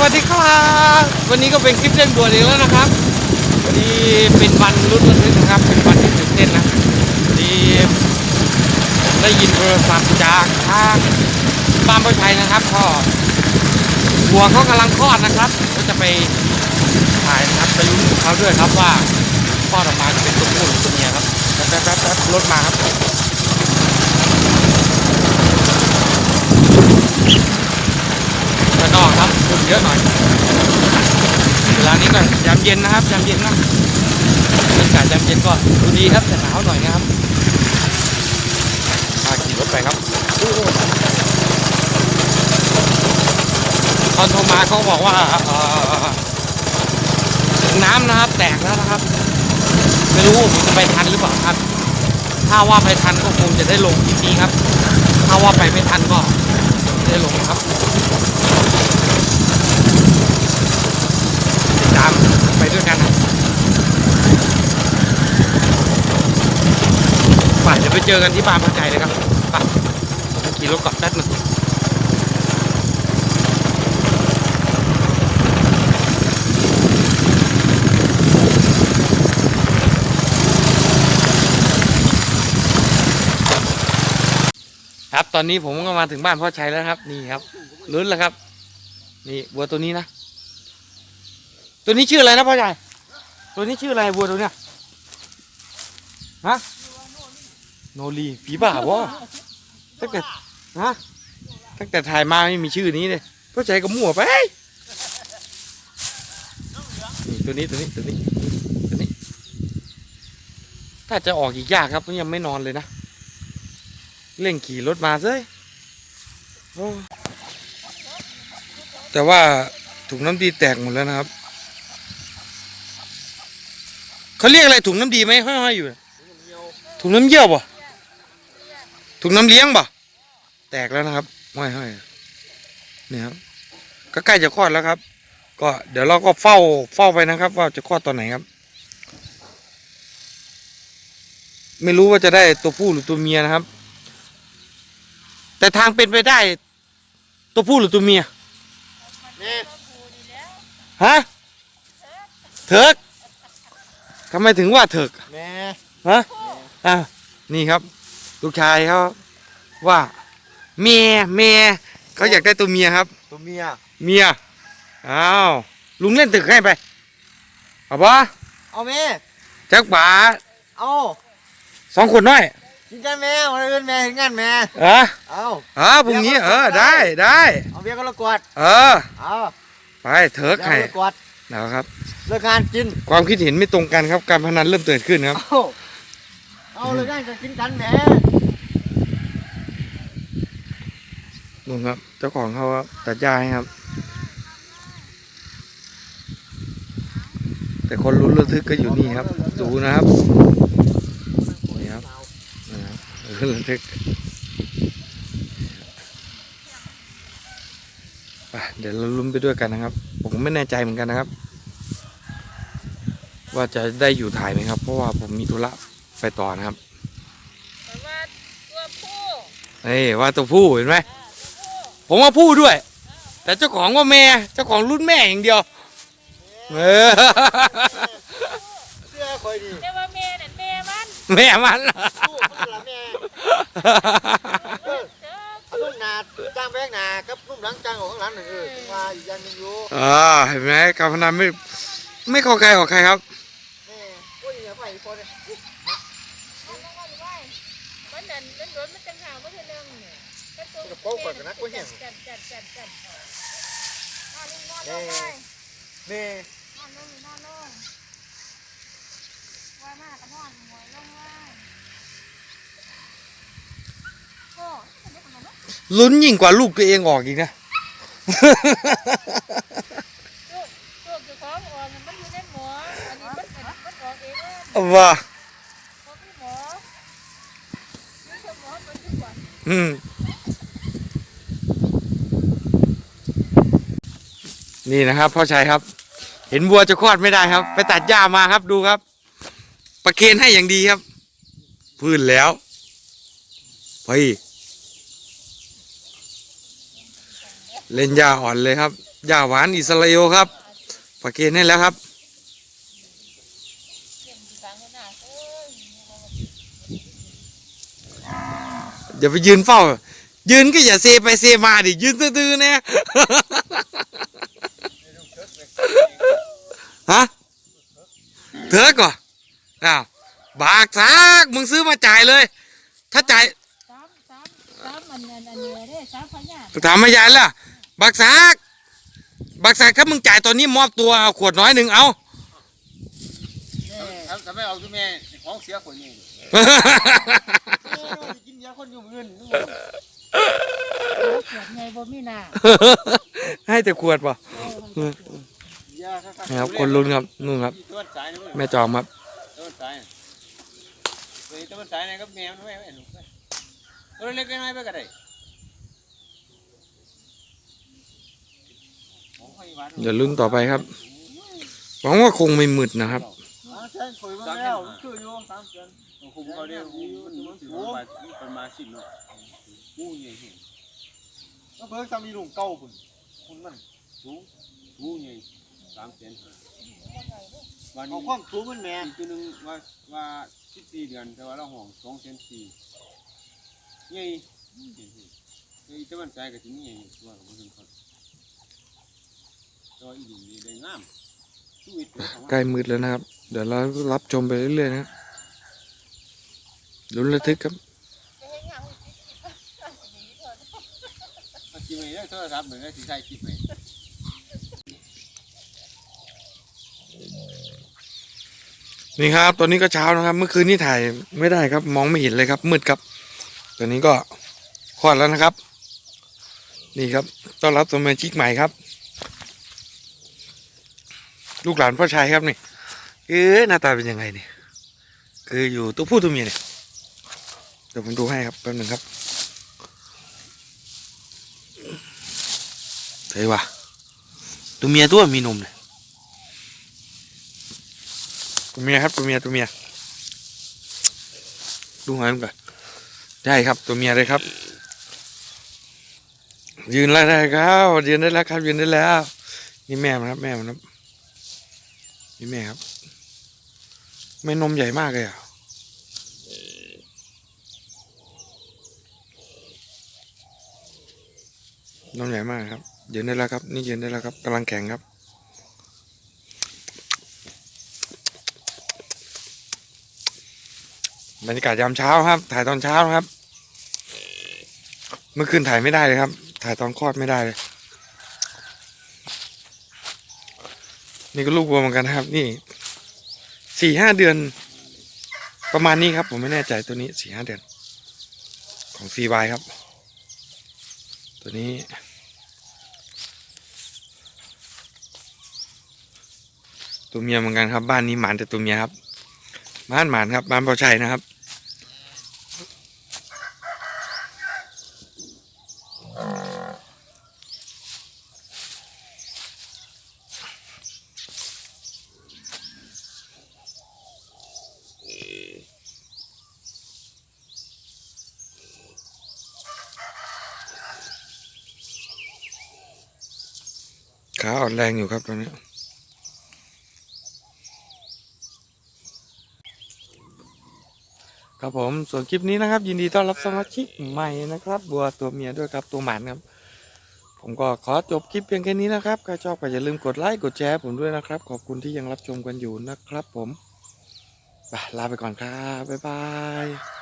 วัสดีครับ วันนี้ก็เป็นคลิปเล่นบัวเองแล้วนะครับ วันนี้เป็นวันรุ่นระทึกนะครับ เป็นวันที่ตื่นเต้นนะวันนี้ผมได้ยินโทรศัพท์จากทางบ้านพ่อชัยนะครับก็หัวเขากำลังคลอดนะครับ ก็จะไปถ่ายนะครับไปลุ้นเขาด้วยครับว่าคลอดออกมาจะเป็นตัวผู้หรือตัวเมียครับแป๊บแป๊บแป๊บแป๊บรถมาครับ แล้วก็ครับคนเยอะหน่อยเวลานี้ก็ยามเย็นนะครับยามเย็นนะบรรยากาศยามเย็นก็ดูดีครับแต่หนาวหน่อยนะครับมาขี่รถไปครับตอนโทรมาเขาบอกว่าถุงน้ำนะครับ แตกแล้วนะครับ ไม่รู้ผมจะไปทันหรือเปล่าครับ ถ้าว่าไปทันก็คงจะได้ลงคลิปนี้ครับ ถ้าว่าไปไม่ทันก็ ได้ลงครับติดตามไปด้วยกันนะไปเดี๋ยวไปเจอกันที่บ้านพระใจเลยครับป่ะขี่รถกลับแป๊บนึง ครับ ตอนนี้ผมก็มาถึงบ้านพ่อชัยแล้วครับ นี่ครับลุ้นแล้วครับ นี่วัวตัวนี้นะตัวนี้ชื่ออะไรนะพ่อใหญ่ตัวนี้ชื่ออะไรวัวตัวเนี้ยฮะโนรีผีบ้าวะตั้งแต่ฮะตั้งแต่ถ่ายมาไม่มีชื่อนี้เลยพ่อใหญ่ก็มั่วไปนี่ตัวนี้ตัวนี้ตัวนี้ตัวนี้ ถ้าจะออกอีกยากครับเพราะยังไม่นอนเลยนะ เร่งขี่รถมาเลยแต่ว่าถุงน้ำดีแตกหมดแล้วนะครับ เขาเรียกอะไรถุงน้ำดีไหมห้อยๆอยู่ ถุงน้ำเยี่ยวป่ะถุงน้ำเลี้ยงป่ะแตกแล้วนะครับห้อยๆเนี่ยครับก็ใกล้จะคลอดแล้วครับ ก็เดี๋ยวเราก็เฝ้าเฝ้าไปนะครับ ว่าจะคลอดตอนไหนครับ ไม่รู้ว่าจะได้ตัวผู้หรือตัวเมียนะครับ แต่ทางเป็นไปได้ ตัวผู้หรือตัวเมียนี่ฮะเถิกทำไมถึงว่าเถิกแม่ฮะอะนี่ครับ ลูกชายเขาว่าเมียเมียเขาอยากได้ตัวเมียครับ ตัวเมียเมียอ้าวลุงเล่นตึกให้ไปเอาปะเอาแม่จักป๋าเอาสองคนน้อย กินกันแม่วันอื่นแม่เห็นงานแม่เออเอาเออพรุ่งนี้เออได้ได้เอาเบียร์ก็ละกวดเออเอาไปเถิกเบียให้ร์ก็ละกวดนะครับเลิกงานกินความคิดเห็นไม่ตรงกันครับการพนันเริ่มเกิดขึ้นครับเอาเอาเลิกงานก็กินกันแม่นู่นครับ เจ้าของเขาครับตัดหญ้าให้ครับ แต่คนรุ้นระทึกก็อยู่นี่ครับ ดูนะครับนี่ครับนี่ ครับรุ้นระทึกไปเดี๋ยวเราลุ้นไปด้วยกันนะครับ ผมไม่แน่ใจเหมือนกันนะครับ ว่าจะได้อยู่ถ่ายไหมครับ เพราะว่าผมมีธุระไปต่อนะครับแต่ว่าตัวผู้เฮ้ยว่าตัวผู้เห็นไหมผมว่าผู้ด้วย แต่เจ้าของว่าแม่เจ้าของรุ่นแม่อย่างเดียวเออเสื้อคอยดีแต่ว่าแม่นั่นแม่มัน แม่มันลูกมันละแม่เด้อเอาลูกหนาจ้างแบกหนากับลูกหลังจ้างออกข้างหลังหนึ่งเออถึงว่าอีกอย่างหนึงอยู่อ่าเห็นไหมการพนันไม่ไม่เข้าใครออกใครครับ แม่โอ้ยอย่าไปพอเลยเอาลงมาอยู่ไว้มันนั่นมันโดนมันจังหาวมันเท่านึงเนี่ยแต่ตัวกับโป๊กก่อนกันนะกูเห็นจัดจัดจัดจัดนอนลงนอนลงไปแม่นอนลงนอนลง ไว้มากกับนอนหวยลงไว้โอ้ยมันได้ขนาดนั้นลุ้นยิ่งกว่าลูกตัวเองออกอีกนะ ลูกลูกเจะของออกมันอยู่ในหมออันนี้มันมันมันออกเองว่าเอาว่าเพราะพี่หมอไม่ใช่หมอมันดีกว่าอืมนี่นะครับพ่อชัยครับ เห็นวัวจะคลอดไม่ได้ครับ ไปตัดหญ้ามาครับดูครับ ประเคนให้อย่างดีครับ พื้นแล้วเฮ้ยเล่นหญ้าอ่อนเลยครับหญ้าหวานอิสราเอลครับปากเกนให้แล้วครับเก็บอย่างหน้าเอ้ยอย่าไปยืนเฝ้า ยืนก็อย่าเซไปเซมาดิยืนตื้อๆเนี่ยฮะเถอะก่อน อ้าวบากซักมึงซื้อมาจ่ายเลย ถ้าจ่ายสามสามสามอันอันอันเนี้ยเด้สามพญาถามมายายล่ะบากซักบากซักถ้ามึงจ่ายตอนนี้มอบตัวเอาขวดน้อยหนึ่งเอา ทำทำไมเอาตัวแม่ของเสียคนนี้กินยาคนอยู่เงินเกิดไงบ่มีหน้าให้แต่ขวดป่ะเออยาครับนะครับคนลุ้นครับนู่นครับต้นสายนี่แม่จอมครับต้น สายตัวนี้ต้นสายนี่ก็แมวนะแม่แม่หนูตัวเล็กน้อยไปก็ได้เดี๋ยวลุ้นต่อไปครับ หวังว่าคงไม่มืดนะครับใช่คุยมาแล้วคืออยู่สามเดือนคุมเขาเรียกมันมันถือว่าเป็นมาสิเนาะงูใหญ่เห็นก็เพิ่งทำมีลุงเก่าคุณคุณมันสูงงูใหญ่ สามเซนวันนี้ความสูงมันแม่ตัวนึงว่าว่าสิบสี่เดือนแต่ว่าเราห่วงสองเซนสี่ใหญ่เห็นเฮ้ยแต่มันใจกับที่นี่ใหญ่ว่ากับมันเขาตัวอีหลีนี่ได้งามชีวิตเดี๋ยวเขาใกล้มืดแล้วนะครับ เดี๋ยวเรารับชมไปเรื่อยๆนะครับลุ้นระทึกครับจะให้งามเอาคิดไปแล้วโทรศัพท์เหมือนกับที่ใช้คิดไป นี่ครับ ตอนนี้ก็เช้านะครับ เมื่อคืนนี้ถ่ายไม่ได้ครับ มองไม่เห็นเลยครับ มืดครับ ตอนนี้ก็คลอดแล้วนะครับ นี่ครับ ต้อนรับสมาชิกใหม่ครับ ลูกหลานพ่อชายครับนี่เอ๊ะหน้าตาเป็นยังไงนี่คืออยู่ตัวผู้ตัวเมียเนี่ยเดี๋ยวผมดูให้ครับแป๊บหนึงครับเฮ้ยวะตัวเมียตัวมีนมเนี่ย ตัวเมียครับตัวเมียตัวเมียดูหอยมันก่อนได้ครับตัวเมียเลยครับ ยืนแล้วได้ครับยืนได้แล้วครับ ยืนได้แล้ว นี่แม่มันครับ แม่มันครับนี่แม่ครับไม่นมใหญ่มากเลยอะนมใหญ่มากครับยืนได้แล้วครับ นี่ยืนได้แล้วครับกำลังแข็งครับ บรรยากาศยามเช้าครับ ถ่ายตอนเช้าครับ เมื่อคืนถ่ายไม่ได้เลยครับ ถ่ายตอนคลอดไม่ได้เลย นี่ก็ลูกวัวเหมือนกันครับ นี่สี่ห้าเดือน ประมาณนี้ครับ ผมไม่แน่ใจตัวนี้สี่ห้าเดือน ของ CY ครับ ตัวนี้ตัวเมียเหมือนกันครับ บ้านนี้หมานแต่ตัวเมียครับบ้านหมานครับบ้านปาชัยนะครับ ขาอ่อนแรงอยู่ครับตอนนี้ครับผมส่วนคลิปนี้นะครับ ยินดีต้อนรับสมาชิกใหม่นะครับ บัวตัวเมียด้วยครับตัวหมานครับ ผมก็ขอจบคลิปเพียงแค่นี้นะครับใครชอบก็อย่าลืมกดไลค์กดแชร์ผมด้วยนะครับ ขอบคุณที่ยังรับชมกันอยู่นะครับ ผมลาไปก่อนครับบ๊ายบาย